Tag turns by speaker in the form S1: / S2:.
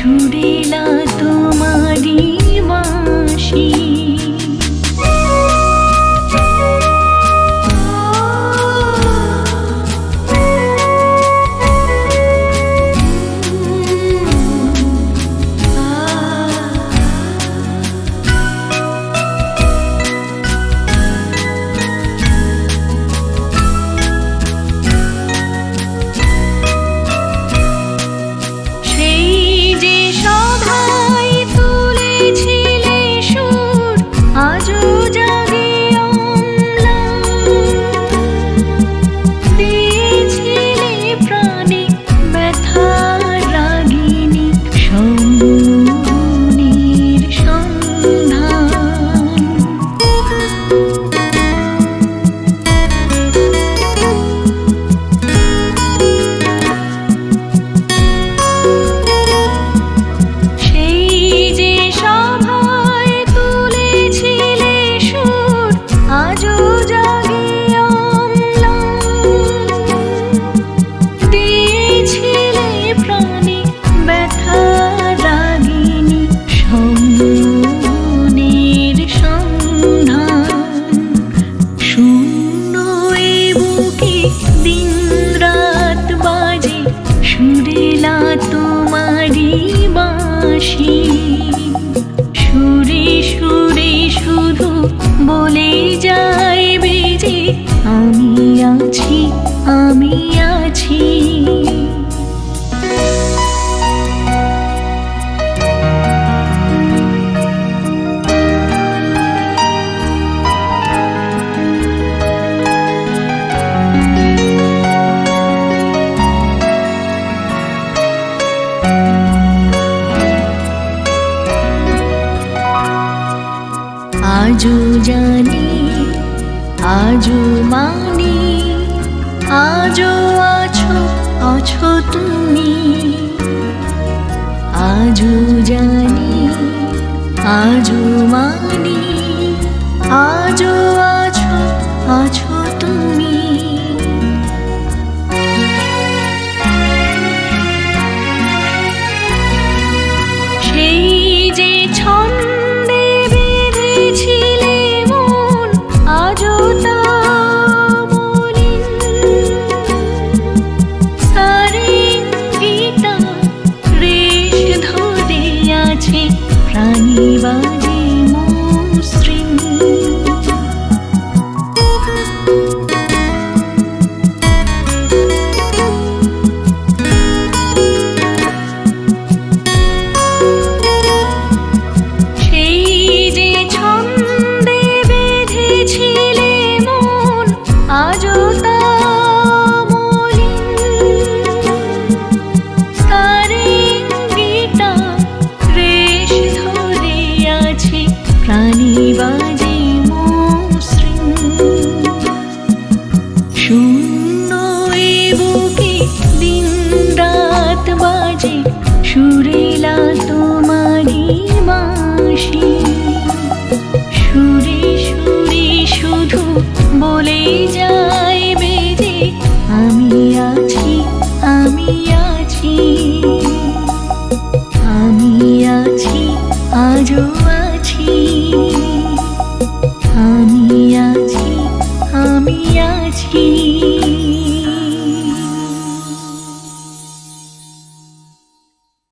S1: shooting. আছি আজো জানি আজো মানি আজও আছো অছো তুমি। আজও জানি সে প্রাণী বাজে মন শ্রী you.